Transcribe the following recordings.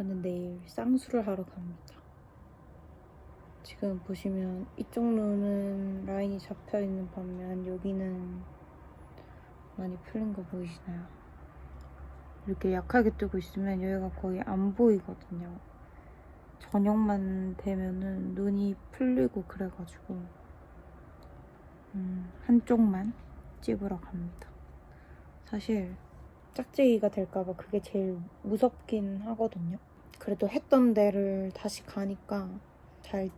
저는 내일 쌍수를 하러 갑니다. 지금 보시면 이쪽 눈은 라인이 잡혀 있는 반면 여기는 많이 풀린 거 보이시나요? 이렇게 약하게 뜨고 있으면 여기가 거의 안 보이거든요. 저녁만 되면은 눈이 풀리고 그래가지고 음, 한쪽만 찝으러 갑니다. 사실 짝짓기가 될까봐 그게 제일 무섭긴 하거든요. 그래도 했던 데를 다시 가니까 잘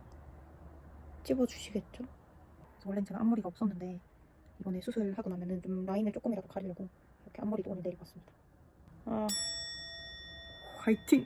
찝어주시겠죠? 원래는 제가 앞머리가 없었는데 이번에 수술하고 나면은 좀 라인을 조금이라도 가리려고 이렇게 앞머리도 오늘 내일 봤습니다. 아, 화이팅!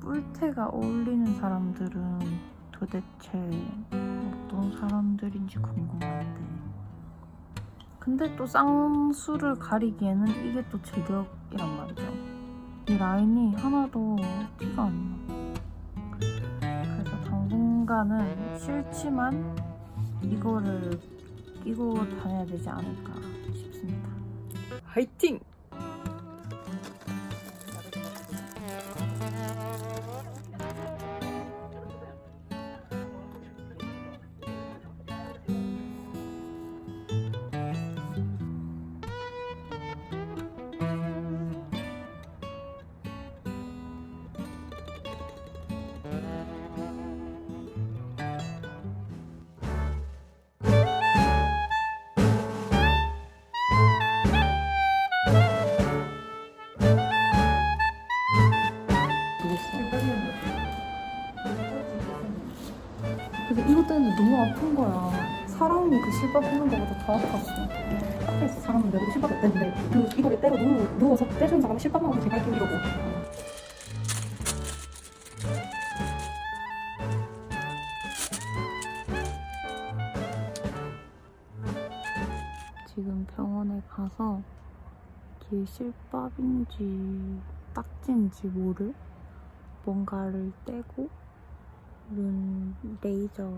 뿔테가 어울리는 사람들은 도대체 어떤 사람들인지 궁금한데. 근데 또 쌍수를 가리기에는 이게 또 제격이란 말이죠. 이 라인이 하나도 티가 안 나. 그래서 당분간은 싫지만 이거를 끼고 다녀야 되지 않을까 싶습니다. 화이팅! 그래서 이것 때문에 너무 아픈 거야. 사람이 그 실밥 하는 것보다 더 아팠어. 있어 사람은 내가 실밥 어땠는데 그 이거를 때려 누워, 누워서 때리는 사람은 실밥만 하고 제가 이러고 지금 병원에 가서 이게 실밥인지 딱지인지 모를 뭔가를 떼고 눈 레이저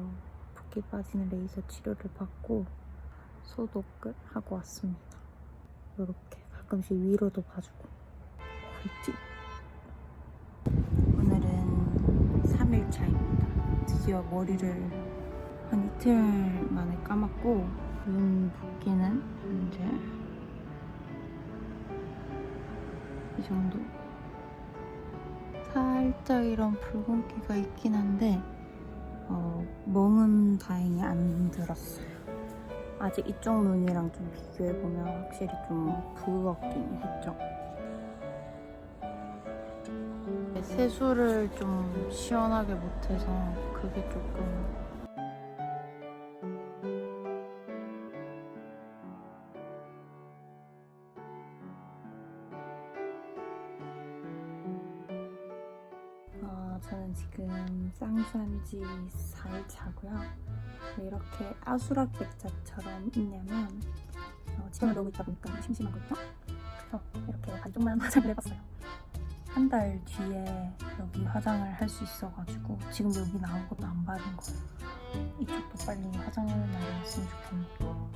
붓기 빠지는 레이저 치료를 받고 소독을 하고 왔습니다. 이렇게 가끔씩 위로도 봐주고 화이팅! 오늘은 3일차입니다. 드디어 머리를 한 이틀 만에 감았고 눈 붓기는 이제 이 정도 살짝 이런 붉은기가 있긴 한데 어, 멍은 다행히 안 들었어요. 아직 이쪽 눈이랑 좀 비교해보면 확실히 좀 부었긴 했죠. 세수를 좀 시원하게 못해서 그게 조금 저는 지금 쌍수한 지 4일 차고요. 왜 이렇게 아수라 객자처럼 있냐면 어, 집안을 넣고 있다 보니까 심심한 거죠. 그래서 이렇게 반쪽만 화장을 해봤어요. 한 달 뒤에 여기 화장을 할 수 있어가지고 지금 여기는 아무것도 안 바른 거예요. 이쪽도 빨리 화장을 날이 왔으면 좋겠네요.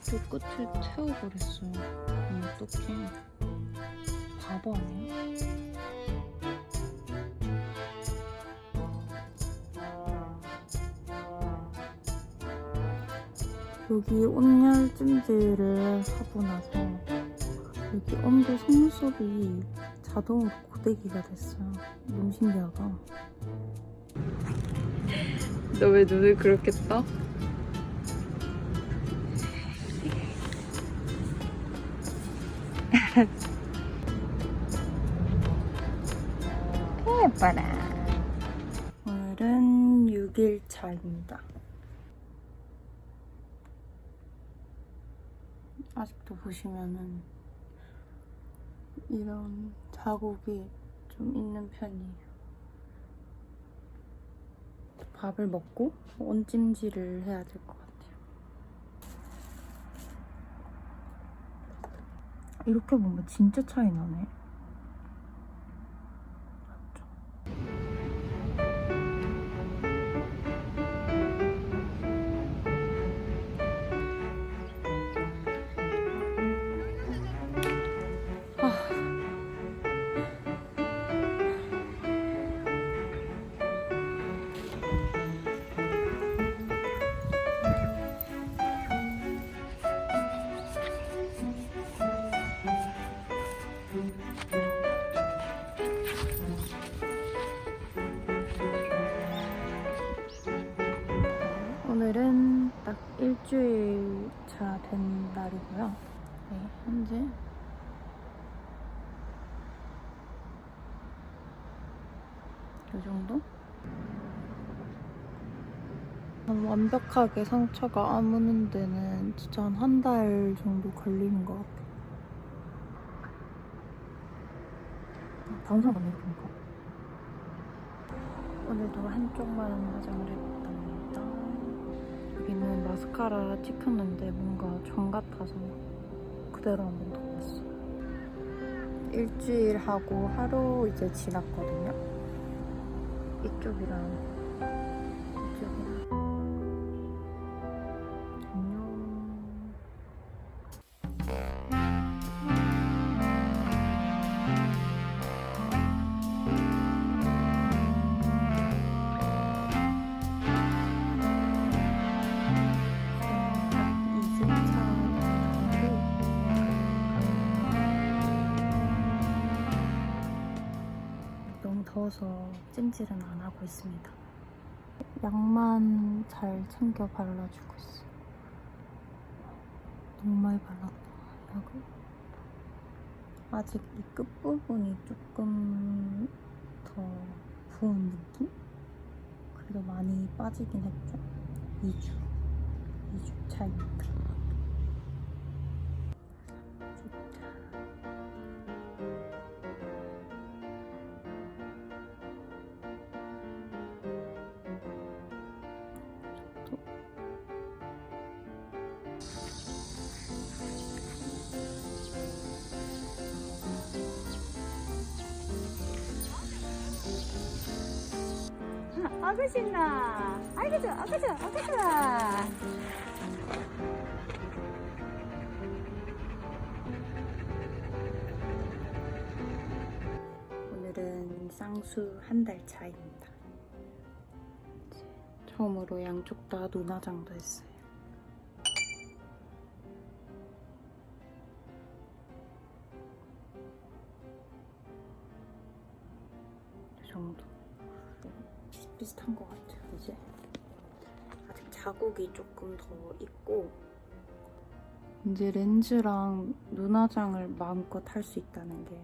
이쪽 끝을 태워버렸어요. 음, 어떡해. 바보 아니야? 여기 온열 찜질을 하고 나서 여기 온도 속눈썹이 자동으로 고데기가 됐어요. 너무 신기하다. 너 왜 눈을 그렇게 떠? 예뻐라. 오늘은 6일 차입니다. 아직도 보시면은 이런 자국이 좀 있는 편이에요. 밥을 먹고 온찜질을 해야 될 것 같아요. 이렇게 보면 진짜 차이 나네. 오늘은 딱 일주일 차 된 날이고요. 네, 현재 이 정도? 완벽하게 상처가 아무는 데는 진짜 한 한 달 정도 걸리는 것 같아요. 다른 사람 만나보니까 오늘도 한쪽만 화장을 해봤답니다. 여기는 마스카라 찍혔는데 뭔가 정 같아서 그대로 한번 덮었어요. 일주일 하고 하루 이제 지났거든요. 이쪽이랑 무 더워서 찜질은 안 하고 있습니다. 약만 잘 챙겨 발라주고 있어요. 너무 많이 발랐다, 약을. 아직 이 끝부분이 조금 더 부은 느낌? 그래도 많이 빠지긴 했죠. 2주. 2주 차입니다. 아가 신나. 아이고 좋아, 아가 좋아, 아가 좋아. 오늘은 쌍수 한 달 차입니다. 처음으로 양쪽 다 눈화장도 했어요. 이 정도. 비슷한 것 같아요, 이제. 아직 자국이 조금 더 있고, 이제 렌즈랑 눈화장을 마음껏 할 수 있다는 게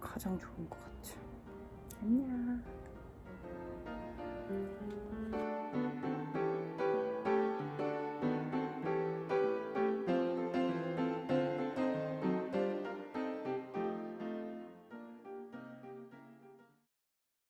가장 좋은 것 같아요. 안녕.